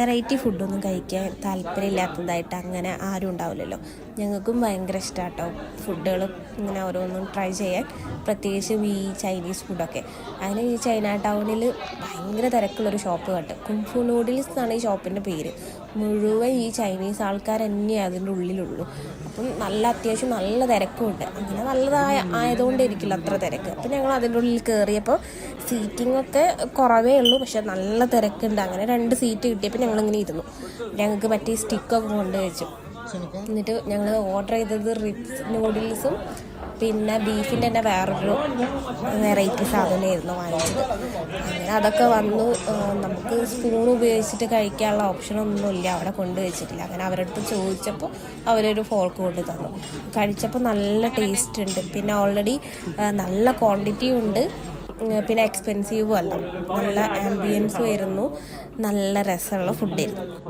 Variety ഫുഡൊന്നും കഴിക്കാൻ താല്പര്യമില്ലാത്തതായിട്ട് അങ്ങനെ ആരും ഉണ്ടാവില്ലല്ലോ. ഞങ്ങൾക്കും ഭയങ്കര ഇഷ്ടമാട്ടോ ഫുഡുകൾ ഇങ്ങനെ ഓരോന്നും ട്രൈ ചെയ്യാൻ. പ്രത്യേകിച്ചും ഈ ചൈനീസ് ഫുഡൊക്കെ. അങ്ങനെ ഈ ചൈന ടൗണിൽ ഭയങ്കര തിരക്കുള്ളൊരു ഷോപ്പ് കണ്ട് കുംഫു നൂഡിൽസ് എന്നാണ് ഈ ഷോപ്പിന്റെ പേര്. മുഴുവൻ ഈ ചൈനീസ് ആൾക്കാർ തന്നെയാണ് അതിന്റെ ഉള്ളിലുള്ളൂ. അപ്പം നല്ല അത്യാവശ്യം നല്ല തിരക്കുമുണ്ട്. അങ്ങനെ നല്ലതായ ആയതുകൊണ്ടിരിക്കില്ല അത്ര തിരക്ക്. അപ്പം ഞങ്ങൾ അതിന്റെ ഉള്ളിൽ കയറിയപ്പോൾ സീറ്റിംഗ് ഒക്കെ കുറവേ ഉള്ളൂ. പക്ഷെ നല്ല തിരക്കുണ്ട്. അങ്ങനെ രണ്ട് സീറ്റ് കിട്ടിയപ്പോൾ ഞങ്ങളിങ്ങനെ ഇരുന്നു. ഞങ്ങൾക്ക് പറ്റിയ സ്റ്റിക്കൊക്കെ കൊണ്ട് വെച്ചു. എന്നിട്ട് ഞങ്ങൾ ഓർഡർ ചെയ്തത് റിപ്സ് നൂഡിൽസും പിന്നെ ബീഫിന്റെ തന്നെ വേറൊരു വെറൈറ്റി സാധനമായിരുന്നു വാങ്ങിച്ചത്. അങ്ങനെ അതൊക്കെ വന്നു. നമുക്ക് സ്പൂൺ ഉപയോഗിച്ചിട്ട് കഴിക്കാനുള്ള ഓപ്ഷനൊന്നുമില്ല അവിടെ കൊണ്ടുവച്ചിട്ടില്ല അങ്ങനെ അവരുടെ അടുത്ത് ചോദിച്ചപ്പോൾ അവരൊരു ഫോർക്ക് കൊണ്ട് തന്നു. കഴിച്ചപ്പോൾ നല്ല ടേസ്റ്റ് ഉണ്ട്. പിന്നെ ഓൾറെഡി നല്ല ക്വാണ്ടിറ്റി ഉണ്ട്. പിന്നെ എക്സ്പെൻസീവും അല്ല. നല്ല ആംബിയൻസ് വരുന്നു. നല്ല രസമുള്ള ഫുഡായിരുന്നു